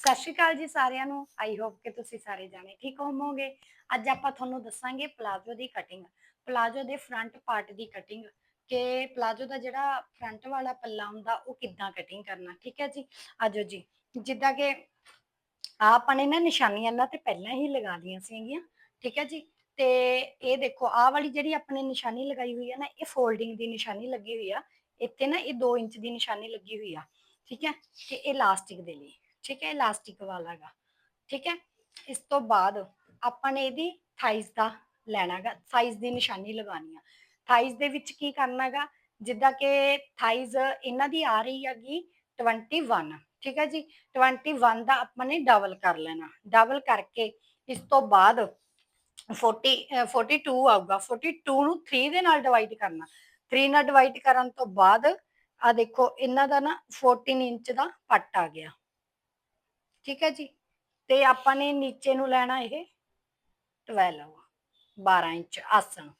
ਸਤਿ ਸ਼੍ਰੀ ਅਕਾਲ ਜੀ ਸਾਰਿਆਂ ਨੂੰ। ਆਈ ਹੋਪ ਕਿ ਤੁਸੀਂ ਸਾਰੇ ਜਾਣੇ ਠੀਕ ਹੋਵੋਗੇ। ਅੱਜ ਆਪਾਂ ਤੁਹਾਨੂੰ ਦੱਸਾਂਗੇ ਪਲਾਜ਼ੋ ਦੀ ਕਟਿੰਗ ਪਲਾਜ਼ੋ ਦੇ ਫਰੰਟ ਪਾਰਟ ਦੀ ਕਟਿੰਗ ਕਿ ਪਲਾਜ਼ੋ ਦਾ ਜਿਹੜਾ ਫਰੰਟ ਵਾਲਾ ਪੱਲਾ ਹੁੰਦਾ, ਉਹ ਕਿੱਦਾਂ ਕਟਿੰਗ ਕਰਨਾ, ਠੀਕ ਹੈ ਜੀ? ਆਜੋ ਜੀ। ਜਿੱਦਾਂ ਕਿ ਆਪਾਂ ਨੇ ਨਾ ਨਿਸ਼ਾਨੀਆਂ ਇਹਨਾਂ ਤੇ ਪਹਿਲਾਂ ਹੀ ਲਗਾ ਲਈਆਂ ਸੀਗੀਆਂ, ਠੀਕ ਹੈ ਜੀ? ਤੇ ਇਹ ਦੇਖੋ ਆਹ ਵਾਲੀ ਜਿਹੜੀ ਆਪਣੇ ਨਿਸ਼ਾਨੀ ਲਗਾਈ ਹੋਈ ਹੈ ਨਾ, ਇਹ ਫੋਲਡਿੰਗ ਦੀ ਨਿਸ਼ਾਨੀ ਲੱਗੀ ਹੋਈ ਆ। ਇੱਥੇ ਨਾ ਇਹ 2 ਇੰਚ ਦੀ ਨਿਸ਼ਾਨੀ ਲੱਗੀ ਹੋਈ ਆ, ਠੀਕ ਹੈ? ਤੇ ਇਹ ਇਲਾਸਟਿਕ ਦੇ ਲਈ। ਠੀਕ ਹੈ ਇਲਾਸਟਿਕ ਵਾਲਾਗਾ ਠੀਕ ਹੈ ਇਸ ਤੋਂ ਬਾਅਦ ਆਪਾਂ ਨੇ ਇਹਦੀ ਥਾਈਜ਼ ਦਾ ਲੈਣਾਗਾ ਸਾਈਜ਼ ਦੀ ਨਿਸ਼ਾਨੀ ਲਗਾਉਣੀ ਆ। ਥਾਈਜ਼ ਦੇ ਵਿੱਚ ਕੀ ਕਰਨਾਗਾ ਜਿੱਦਾਂ ਕਿ ਥਾਈਜ਼ ਇਹਨਾਂ ਦੀ ਆ ਰਹੀ ਹੈਗੀ 21 ਠੀਕ ਹੈ ਜੀ। 21 ਦਾ ਆਪਾਂ ਨੇ ਡਬਲ ਕਰ ਲੈਣਾ। ਡਬਲ ਕਰਕੇ ਇਸ ਤੋਂ ਬਾਅਦ 40 ਅ, 42 ਆਊਗਾ। 42 ਨੂੰ 3 ਦੇ ਨਾਲ ਡਿਵਾਈਡ ਕਰਨਾ। 3 ਨਾਲ ਡਿਵਾਈਡ ਕਰਨ ਤੋਂ ਬਾਅਦ ਆ ਦੇਖੋ ਇਹਨਾਂ ਦਾ ਨਾ 14 ਇੰਚ ਦਾ ਪੱਟ ਆ ਗਿਆ। ਠੀਕ ਹੈ ਜੀ ਤੇ ਆਪਾਂ ਨੇ ਨੀਚੇ ਨੂੰ ਲੈਣਾ ਇਹ 12 12 ਇੰਚ ਆਸਣ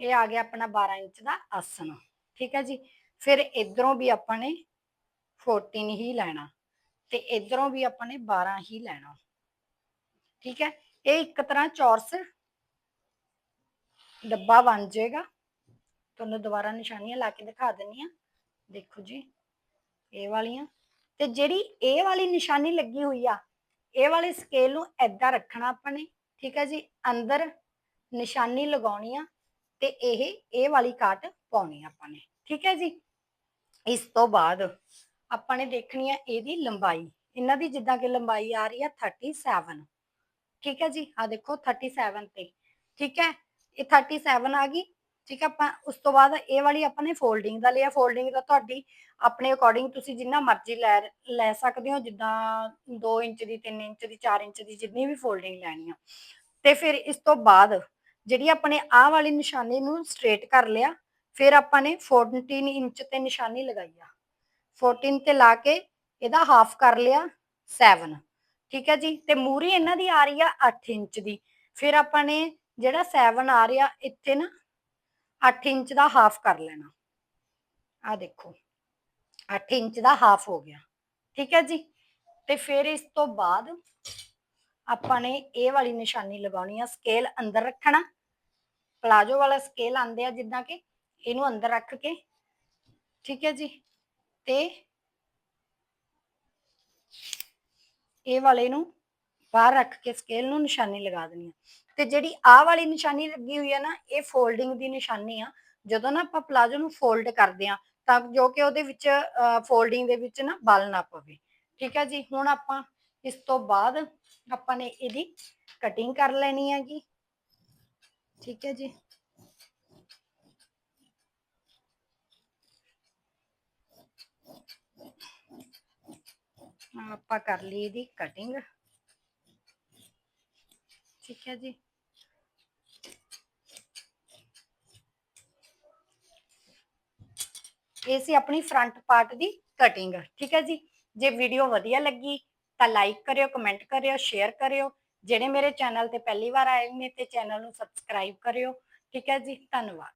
ਇਹ ਆ ਗਿਆ ਆਪਣਾ 12 ਇੰਚ ਦਾ ਆਸਣ ਠੀਕ ਹੈ ਜੀ ਫਿਰ ਇਧਰੋਂ ਵੀ ਆਪਾਂ ਨੇ 14 ਹੀ ਲੈਣਾ ਤੇ ਇਧਰੋਂ ਵੀ ਆਪਾਂ ਨੇ 12 ਹੀ ਲੈਣਾ ਠੀਕ ਹੈ ਇਹ ਇੱਕ ਤਰ੍ਹਾਂ ਚੌਰਸ ਡੱਬਾ ਬਣ ਜਾਏਗਾ ਤੁਹਾਨੂੰ ਦੁਬਾਰਾ ਨਿਸ਼ਾਨੀਆਂ ਲਾ ਕੇ ਦਿਖਾ ਦਿੰਨੀ ਆ ਦੇਖੋ ਜੀ ਇਹ ਵਾਲੀਆਂ ਤੇ ਜਿਹੜੀ ਇਹ ਵਾਲੀ ਨਿਸ਼ਾਨੀ ਲੱਗੀ ਹੋਈ ਆ ਇਹ ਵਾਲੇ ਸਕੇਲ ਨੂੰ ਐਦਾਂ ਰੱਖਣਾ ਆਪਾਂ ਨੇ, ਠੀਕ ਹੈ ਜੀ? ਅੰਦਰ ਨਿਸ਼ਾਨੀ ਲਗਾਉਣੀ ਆ ਤੇ ਇਹ ਇਹ ਵਾਲੀ ਕਾਟ ਪਾਉਣੀ ਆ ਆਪਾਂ ਨੇ, ਠੀਕ ਹੈ ਜੀ? ਇਸ ਤੋਂ ਬਾਅਦ ਆਪਾਂ ਨੇ ਦੇਖਣੀ ਆ ਇਹਦੀ ਲੰਬਾਈ, ਇਹਨਾਂ ਦੀ ਜਿੱਦਾਂ ਕਿ ਲੰਬਾਈ ਆ ਰਹੀ ਆ 37 ਠੀਕ ਹੈ ਜੀ? ਆ ਦੇਖੋ 37 ਤੇ, ਠੀਕ ਹੈ ਇਹ 37 ਆ ਗਈ ਠੀਕ ਹੈ ਆਪਾਂ ਉਸ ਤੋਂ ਬਾਅਦ ਇਹ ਵਾਲੀ ਆਪਾਂ ਨੇ ਫੋਲਡਿੰਗ ਦਾ ਲਿਆ। ਫੋਲਡਿੰਗ ਦਾ ਤੁਹਾਡੀ ਆਪਣੇ ਅਕੋਰਡਿੰਗ ਤੁਸੀਂ ਜਿੰਨਾ ਮਰਜ਼ੀ ਲੈ ਲੈ ਸਕਦੇ ਹੋ, ਜਿੱਦਾਂ 2 ਇੰਚ ਦੀ 3 ਇੰਚ ਦੀ 4 ਇੰਚ ਦੀ ਜਿੰਨੀ ਵੀ ਫੋਲਡਿੰਗ ਲੈਣੀ ਆ। ਤੇ ਫਿਰ ਇਸ ਤੋਂ ਬਾਅਦ ਜਿਹੜੀ ਆਪਣੇ ਆਹ ਵਾਲੀ ਨਿਸ਼ਾਨੀ ਨੂੰ ਸਟ੍ਰੇਟ ਕਰ ਲਿਆ, ਫਿਰ ਆਪਾਂ ਨੇ 14 ਇੰਚ ਤੇ ਨਿਸ਼ਾਨੀ ਲਗਾਈ ਆ। 14 ਤੇ ਲਾ ਕੇ ਇਹਦਾ ਹਾਫ ਕਰ ਲਿਆ 7 ਠੀਕ ਹੈ ਜੀ? ਤੇ ਮੂਰੀ ਇਹਨਾਂ ਦੀ ਆ ਰਹੀ ਆ 8 ਇੰਚ ਦੀ। ਫਿਰ ਆਪਾਂ ਨੇ ਜਿਹੜਾ 7 ਆ ਰਿਹਾ, ਇੱਥੇ ਨਾ 8 ਇੰਚ ਦਾ ਹਾਫ ਕਰ ਲੈਣਾ। ਆ ਦੇਖੋ 8 ਇੰਚ ਦਾ ਹਾਫ ਹੋ ਗਿਆ। ਠੀਕ ਹੈ ਜੀ? ਤੇ ਫਿਰ ਇਸ ਤੋਂ ਬਾਅਦ ਆਪਾਂ ਨੇ ਇਹ ਵਾਲੀ ਨਿਸ਼ਾਨੀ ਲਗਾਉਣੀ ਆ ਸਕੇਲ ਅੰਦਰ ਰੱਖਣਾ। ਪਲਾਜੋ ਵਾਲਾ ਸਕੇਲ ਆਂਦੇ ਆ ਜਿੱਦਾਂ ਕਿ ਇਹਨੂੰ ਅੰਦਰ ਰੱਖ ਕੇ। ਠੀਕ ਹੈ ਜੀ? ਤੇ ਇਹ ਵਾਲੇ ਨੂੰ ਬਾਹਰ ਰੱਖ ਕੇ ਸਕੇਲ ਨੂੰ ਨਿਸ਼ਾਨੀ ਲਗਾ ਦੇਣੀ ਆ। ਤੇ ਜਿਹੜੀ ਆਹ ਵਾਲੀ ਨਿਸ਼ਾਨੀ ਲੱਗੀ ਹੋਈ ਆ ਨਾ, ਇਹ ਫੋਲਡਿੰਗ ਦੀ ਨਿਸ਼ਾਨੀ ਆ। ਜਦੋਂ ਨਾ ਆਪਾਂ ਪਲਾਜੋ ਨੂੰ ਫੋਲਡ ਕਰਦੇ ਆ, ਤਾਂ ਜੋ ਕਿ ਉਹਦੇ ਵਿੱਚ ਫੋਲਡਿੰਗ ਦੇ ਵਿੱਚ ਨਾ ਬਲ ਨਾ ਪਵੇ। ਠੀਕ ਹੈ ਜੀ? ਹੁਣ ਆਪਾਂ ਇਸ ਤੋਂ ਬਾਅਦ ਆਪਾਂ ਨੇ ਇਹਦੀ ਕਟਿੰਗ ਕਰ ਲੈਣੀ ਹੈਗੀ। ਠੀਕ ਹੈ ਜੀ? ਆਪਾਂ ਕਰ ਲਈ ਇਹਦੀ ਕਟਿੰਗ ਠੀਕ ਹੈ ਜੀ। ਇਹ ਸੀ ਆਪਣੀ ਫਰੰਟ ਪਾਰਟ ਦੀ ਕਟਿੰਗ ਠੀਕ ਹੈ ਜੀ। ਜੇ ਵੀਡੀਓ ਵਧੀਆ ਲੱਗੀ ਤਾਂ ਲਾਈਕ ਕਰਿਓ ਕਮੈਂਟ ਕਰਿਓ ਸ਼ੇਅਰ ਕਰਿਓ। ਜਿਹੜੇ ਮੇਰੇ ਚੈਨਲ ਤੇ ਪਹਿਲੀ ਵਾਰ ਆਏ ਨੇ ਤੇ ਚੈਨਲ ਨੂੰ ਸਬਸਕ੍ਰਾਈਬ ਕਰਿਓ। ਠੀਕ ਹੈ ਜੀ। ਧੰਨਵਾਦ।